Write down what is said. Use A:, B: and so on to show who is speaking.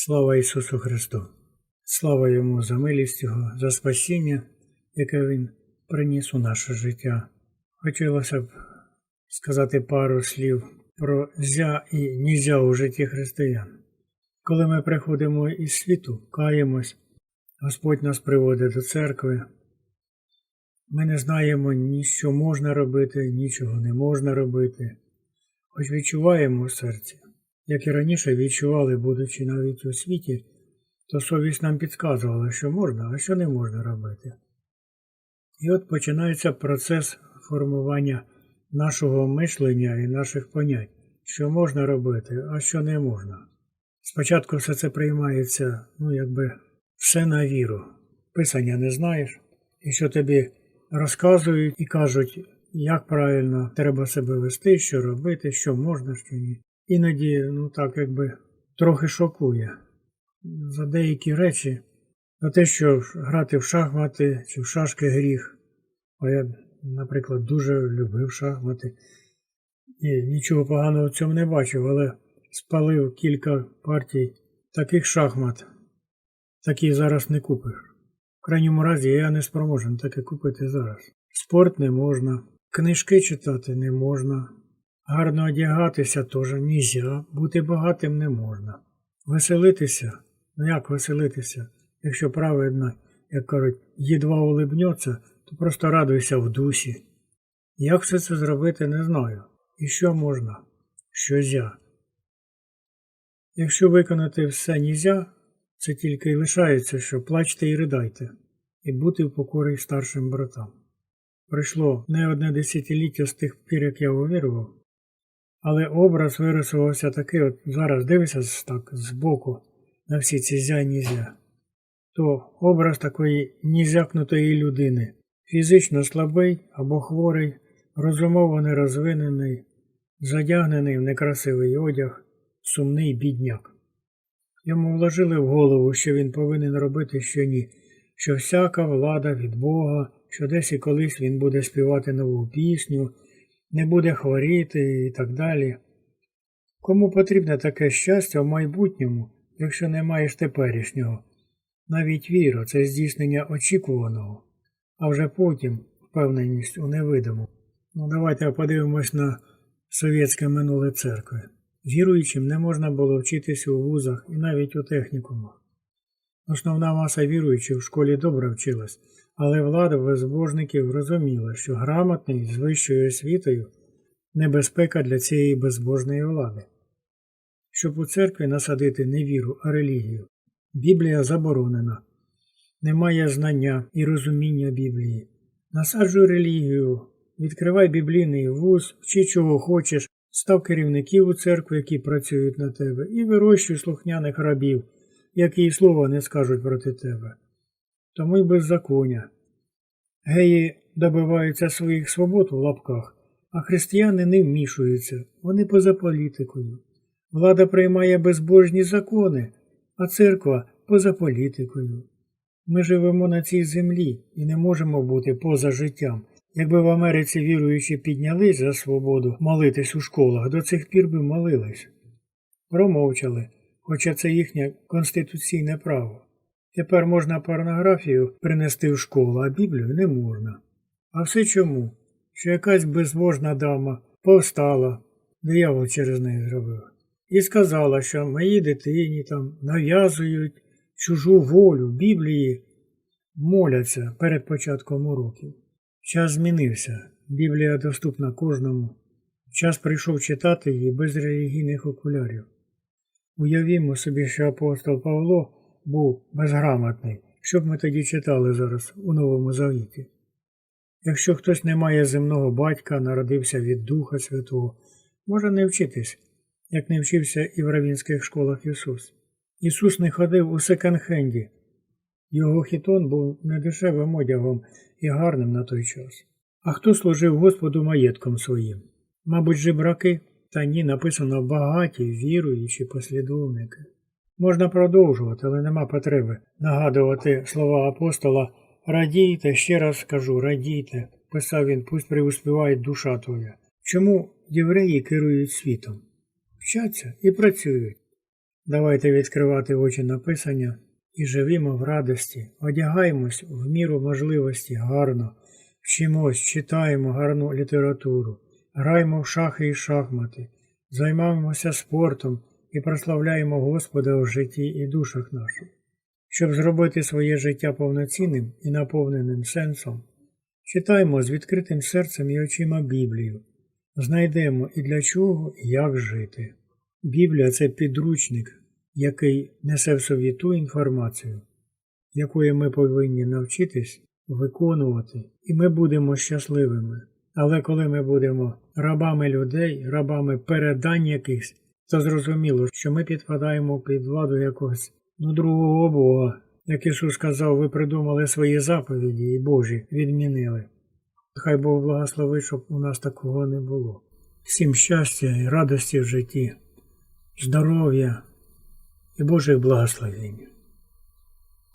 A: Слава Ісусу Христу! Слава Йому за милість Його, за спасіння, яке Він приніс у наше життя. Хотілося б сказати пару слів про зя і нізя у житті християн. Коли ми приходимо із світу, каємось, Господь нас приводить до церкви. Ми не знаємо ні що можна робити, нічого не можна робити, хоч відчуваємо в серці, як і раніше відчували, будучи навіть у світі, то совість нам підказувала, що можна, а що не можна робити. І от починається процес формування нашого мишлення і наших понять, що можна робити, а що не можна. Спочатку все це приймається, ну, якби все на віру. Писання не знаєш, і що тобі розказують і кажуть, як правильно треба себе вести, що робити, що можна, що ні. Іноді, ну так якби трохи шокує. За деякі речі, за те, що грати в шахмати чи в шашки гріх. А я, наприклад, дуже любив шахмати. І нічого поганого в цьому не бачив, але спалив кілька партій таких шахмат, такі зараз не купиш. В крайньому разі я не спроможен таке купити зараз. Спорт не можна, книжки читати не можна, гарно одягатися теж нельзя, бути багатим не можна. Веселитися, ну як веселитися, якщо праведно, як кажуть, єдва улибнеться, то просто радуйся в дусі. Як все це зробити, не знаю. І що можна, що зя. Якщо виконати все нізя, це тільки й лишається, що плачте і ридайте, і бути в покорі старшим братам. Пройшло не одне десятиліття з тих пір, як я увірував, але образ вирисувався такий, от зараз дивишся так збоку на всі ці зя нізя, то образ такої нізякнутої людини, фізично слабий або хворий, розумово нерозвинений, задягнений в некрасивий одяг, сумний бідняк. Йому вложили в голову, що він повинен робити що ні, що всяка влада від Бога, що десь і колись він буде співати нову пісню, не буде хворіти і так далі. Кому потрібне таке щастя в майбутньому, якщо не маєш теперішнього? Навіть віра це здійснення очікуваного, а вже потім впевненість у невидимому. Ну, давайте подивимось на совєтське минуле церкви. Віруючим не можна було вчитися у вузах і навіть у технікумах. Основна маса віруючих в школі добре вчилась, але влада безбожників розуміла, що грамотність з вищою освітою небезпека для цієї безбожної влади. Щоб у церкві насадити не віру, а релігію, Біблія заборонена, немає знання і розуміння Біблії. Насаджуй релігію, відкривай біблійний вуз, вчи чого хочеш, став керівників у церкві, які працюють на тебе, і вирощуй слухняних рабів, які й слова не скажуть проти тебе. Тому й беззаконня. Геї добиваються своїх свобод у лапках, а християни не вмішуються, вони поза політикою. Влада приймає безбожні закони, а церква поза політикою. Ми живемо на цій землі і не можемо бути поза життям. Якби в Америці віруючі піднялись за свободу молитись у школах, до цих пір би молились. Промовчали, хоча це їхнє конституційне право. Тепер можна порнографію принести в школу, а Біблію не можна. А все чому? Що якась безбожна дама повстала, диявол через неї зробив, і сказала, що моїй дитині там нав'язують чужу волю Біблії, моляться перед початком уроків. Час змінився, Біблія доступна кожному. Час прийшов читати її без релігійних окулярів. Уявімо собі, що апостол Павло був безграмотний, що б ми тоді читали зараз у Новому Завіті. Якщо хтось не має земного батька, народився від Духа Святого, може не вчитись, як не вчився і в равінських школах Ісус. Ісус не ходив у секонд-хенді. Його хітон був недешевим одягом і гарним на той час. А хто служив Господу маєтком своїм? Мабуть, жебраки? Та ні, написано багаті, віруючі послідовники. Можна продовжувати, але нема потреби нагадувати слова апостола Радійте, ще раз скажу, радійте, писав він, пусть преуспіває душа твоя. Чому євреї керують світом? Вчаться і працюють. Давайте відкривати очі на Писання і живімо в радості, одягаємось в міру можливості гарно, вчимось, читаємо гарну літературу, граємо в шахи і шахмати, займаємося спортом і прославляємо Господа в житті і душах наших. Щоб зробити своє життя повноцінним і наповненим сенсом, читаємо з відкритим серцем і очима Біблію, знайдемо і для чого, і як жити. Біблія це підручник, який несе в собі ту інформацію, якої ми повинні навчитись виконувати, і ми будемо щасливими. Але коли ми будемо рабами людей, рабами передань якихось, то зрозуміло, що ми підпадаємо під владу якогось ну, другого Бога. Як Ісус сказав, ви придумали свої заповіді і Божі відмінили. Хай Бог благословить, щоб у нас такого не було. Всім щастя і радості в житті, здоров'я і Божих благословень.